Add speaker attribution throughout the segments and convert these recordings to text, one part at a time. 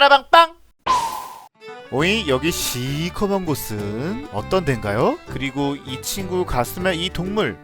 Speaker 1: 빵빠라빵빵 오이 여기 시커먼 곳은 어떤 데인가요? 그리고 이 친구 가슴에 이 동물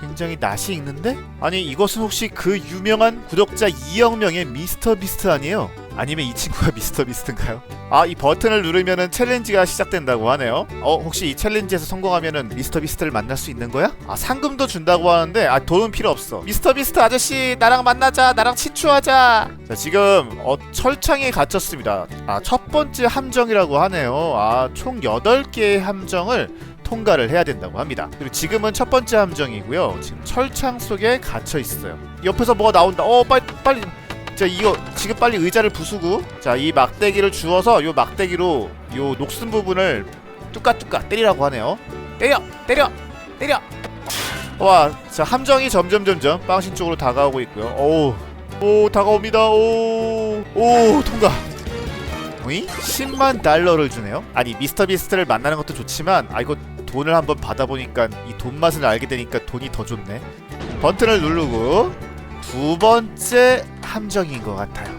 Speaker 1: 굉장히 낯이 익는데? 아니 이것은 혹시 그 유명한 구독자 2억 명의 미스터 비스트 아니에요? 아니면 이 친구가 미스터 비스트인가요? 아 이 버튼을 누르면은 챌린지가 시작된다고 하네요. 어 혹시 이 챌린지에서 성공하면은 미스터 비스트를 만날 수 있는 거야? 아 상금도 준다고 하는데 아 돈은 필요 없어. 미스터 비스트 아저씨 나랑 만나자 나랑 친추하자. 자 지금 어 철창에 갇혔습니다. 아 첫 번째 함정이라고 하네요. 아 총 8개의 함정을 통과를 해야 된다고 합니다. 그리고 지금은 첫 번째 함정이고요. 지금 철창 속에 갇혀 있어요. 옆에서 뭐가 나온다. 어 빨리 빨리 자 이거 지금 빨리 의자를 부수고 자 이 막대기를 주워서 요 막대기로 요 녹슨 부분을 뚜까뚜까 때리라고 하네요. 때려! 때려! 때려! 와 자 함정이 점점 점점 빵신 쪽으로 다가오고 있고요. 오우. 오 다가옵니다. 오 오 통과. 어이? 10만 달러를 주네요? 아니 미스터 비스트를 만나는 것도 좋지만 아 이거 돈을 한번 받아보니까 이 돈 맛을 알게 되니까 돈이 더 좋네. 버튼을 누르고 두 번째 함정인 것 같아요.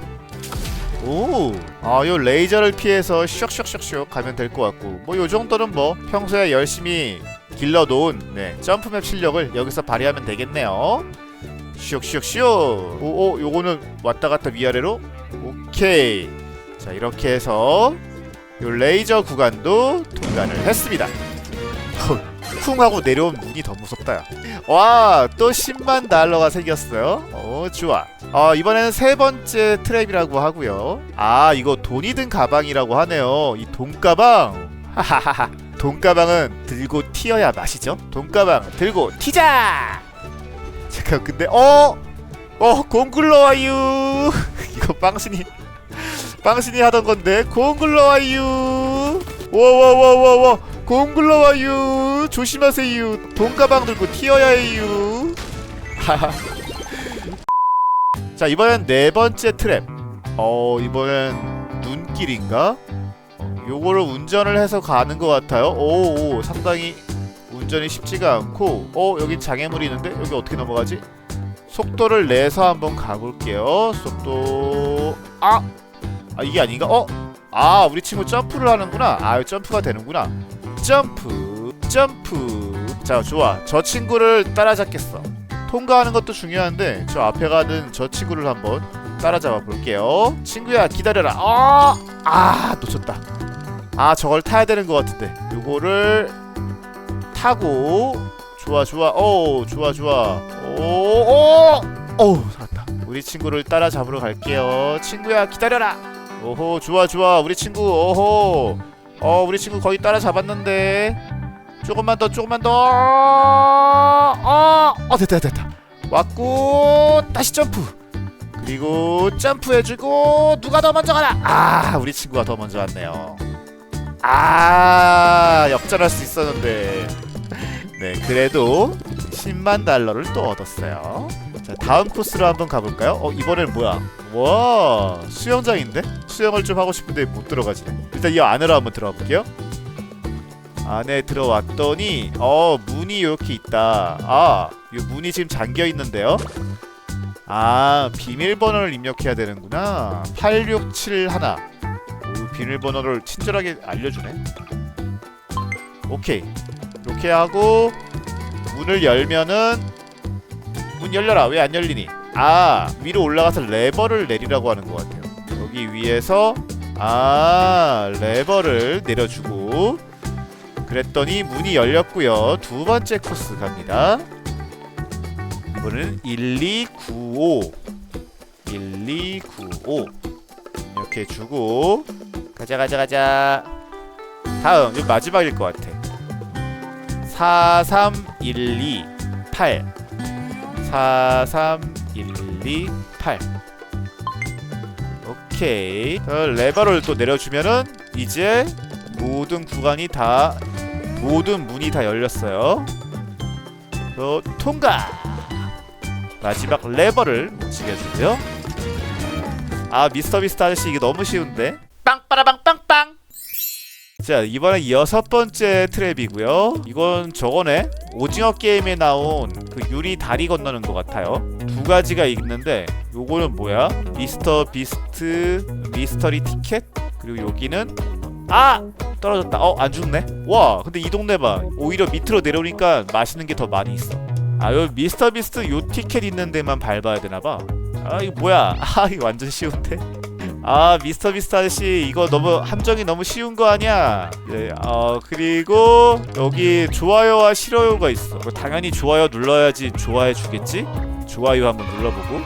Speaker 1: 오, 아, 요 레이저를 피해서 슉슉슉슉 가면 될 것 같고, 뭐 요 정도는 뭐 평소에 열심히 길러놓은 네, 점프맵 실력을 여기서 발휘하면 되겠네요. 슉슉슉. 오, 오, 요거는 왔다 갔다 위아래로. 오케이. 자, 이렇게 해서 요 레이저 구간도 통과를 했습니다. 헐, 쿵 하고 내려온 문이 더 무섭다. 야. 와, 또 10만 달러가 생겼어요. 오, 좋아. 아, 이번에는 세 번째 트랩이라고 하고요. 아, 이거 돈이 든 가방이라고 하네요. 이 돈가방. 하하하하. 돈가방은 들고 튀어야 맛이죠. 돈가방 들고 튀자. 잠깐, 근데 어, 어, 공굴러와유. 이거 빵신이 빵신이 하던 건데 공굴러와유. 와와와와와 공굴러와유. 조심하세요. 돈가방 들고 튀어야 해요. 하하. 자 이번엔 네 번째 트랩 어 이번엔 눈길인가? 어, 요거를 운전을 해서 가는 것 같아요 오, 오 상당히 운전이 쉽지가 않고 어 여기 장애물이 있는데 여기 어떻게 넘어가지? 속도를 내서 한번 가볼게요 속도 아! 아 이게 아닌가? 어? 아 우리 친구 점프를 하는구나 아 점프가 되는구나 점프 점프 자 좋아 저 친구를 따라잡겠어 통과하는 것도 중요한데 저 앞에 가는 저 친구를 한번 따라잡아 볼게요. 친구야 기다려라. 어! 아 놓쳤다. 아 저걸 타야 되는 것 같은데 요거를 타고 좋아 좋아 오 좋아 좋아 오오 오 살았다. 우리 친구를 따라잡으러 갈게요. 친구야 기다려라. 오호 좋아 좋아 우리 친구 오호 어 우리 친구 거의 따라잡았는데 조금만 더 조금만 더. 어, 어 됐다 됐다 왔고 다시 점프. 그리고 점프해주고 누가 더 먼저 가나? 아 우리 친구가 더 먼저 왔네요. 아 역전할 수 있었는데. 네 그래도 10만 달러를 또 얻었어요. 자 다음 코스로 한번 가볼까요? 어 이번엔 뭐야? 와 수영장인데? 수영을 좀 하고 싶은데 못 들어가지네. 일단 이 안으로 한번 들어가 볼게요 안에 들어왔더니 어 문이 이렇게 있다. 아 이 문이 지금 잠겨 있는데요? 아 비밀번호를 입력해야 되는구나. 8671 오, 비밀번호를 친절하게 알려주네. 오케이. 이렇게 하고 문을 열면은 문 열려라. 왜 안 열리니? 아 위로 올라가서 레버를 내리라고 하는 것 같아요. 여기 위에서 아 레버를 내려주고 그랬더니 문이 열렸고요. 두 번째 코스 갑니다. 이번에는 1295 1295 이렇게 주고 가자 가자 가자. 다음 이 마지막일 것 같아. 43128 43128 오케이. 어, 레버를 또 내려주면은 이제 모든 구간이 다 모든 문이 다 열렸어요. 또 통과. 마지막 레버를 움직여주죠. 아 미스터 비스트 아저씨 이게 너무 쉬운데. 빵빠라빵 빵빵. 자 이번에 여섯 번째 트랩이고요 이건 저거네 오징어 게임에 나온 그 유리 다리 건너는 것 같아요 두 가지가 있는데 요거는 뭐야 미스터 비스트 미스터리 티켓 그리고 여기는 아! 떨어졌다. 어 안 죽네? 와 근데 이 동네 봐 오히려 밑으로 내려오니까 맛있는 게 더 많이 있어. 아요 미스터 비스트 요 티켓 있는 데만 밟아야 되나 봐. 아 이거 뭐야? 아 이거 완전 쉬운데? 아 미스터 비스트 아저씨 이거 너무 함정이 너무 쉬운 거 아니야? 네, 어 그리고 여기 좋아요와 싫어요가 있어. 뭐 당연히 좋아요 눌러야지 좋아해 주겠지? 좋아요 한번 눌러보고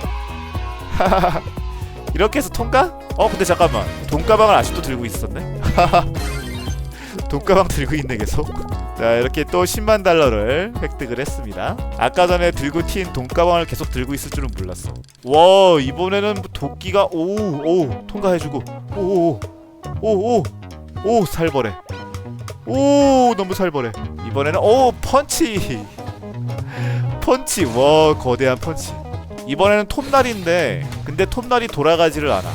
Speaker 1: 이렇게 해서 통과? 어 근데 잠깐만. 돈가방을 아직도 들고 있었네? 돈가방 들고 있네 계속. 자 이렇게 또 10만 달러를 획득을 했습니다. 아까 전에 들고 튄 돈가방을 계속 들고 있을 줄은 몰랐어. 와 이번에는 뭐 도끼가 오오 통과해주고. 오오 오오 오 살벌해. 오 너무 살벌해. 이번에는 오 펀치! 펀치 와 거대한 펀치 이번에는 톱날인데 근데 톱날이 돌아가지를 않아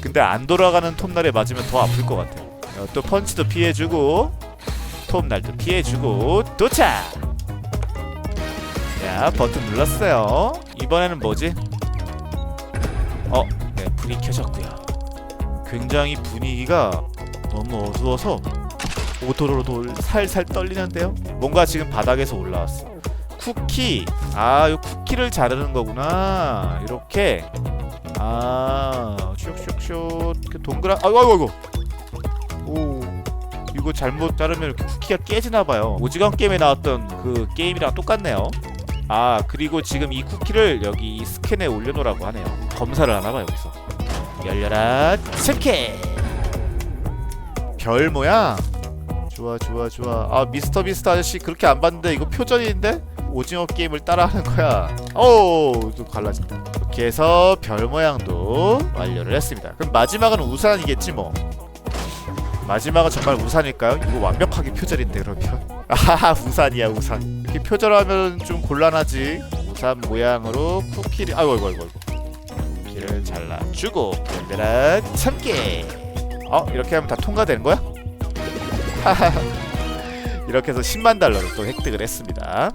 Speaker 1: 근데 안 돌아가는 톱날에 맞으면 더 아플 것 같아 어, 또 펀치도 피해주고 톱날도 피해주고 도착 자 버튼 눌렀어요 이번에는 뭐지 어, 네, 불이 켜졌고요. 굉장히 분위기가 너무 어두워서 오도로도 살살 떨리는데요. 뭔가 지금 바닥에서 올라왔어. 쿠키, 아, 이 쿠키를 자르는 거구나. 이렇게, 아, 슉슉슉, 그 동그란, 아이고, 아이고. 오, 이거 잘못 자르면 이렇게 쿠키가 깨지나 봐요. 오징어 게임에 나왔던 그 게임이랑 똑같네요. 아 그리고 지금 이 쿠키를 여기 이 스캔에 올려놓으라고 하네요. 검사를 하나봐 여기서. 열려라 스캔 별 모양. 좋아 좋아 좋아. 아 미스터 비스트 아저씨 그렇게 안 봤는데 이거 표전인데 오징어 게임을 따라하는 거야 오좀 갈라진다 이렇게 해서 별 모양도 완료를 했습니다 그럼 마지막은 우산이겠지 뭐 마지막은 정말 우산일까요? 이거 완벽하게 표절인데 그러면 아하 우산이야 우산 이렇게 표절하면 좀 곤란하지 우산 모양으로 쿠키를 아이고 아이고 아이고. 쿠키를 잘라주고 얘들아 참깨 어? 이렇게 하면 다 통과되는 거야? 이렇게 해서 10만 달러를 또 획득을 했습니다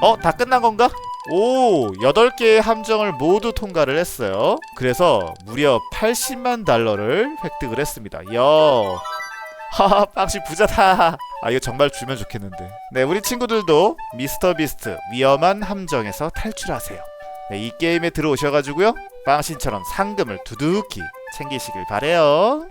Speaker 1: 어? 다 끝난 건가? 오, 8개의 함정을 모두 통과를 했어요. 그래서 무려 80만 달러를 획득을 했습니다. 이야. 하하, 빵씨 부자다. 아, 이거 정말 주면 좋겠는데. 네, 우리 친구들도 미스터 비스트 위험한 함정에서 탈출하세요. 네, 이 게임에 들어오셔가지고요. 빵신처럼 상금을 두둑히 챙기시길 바래요.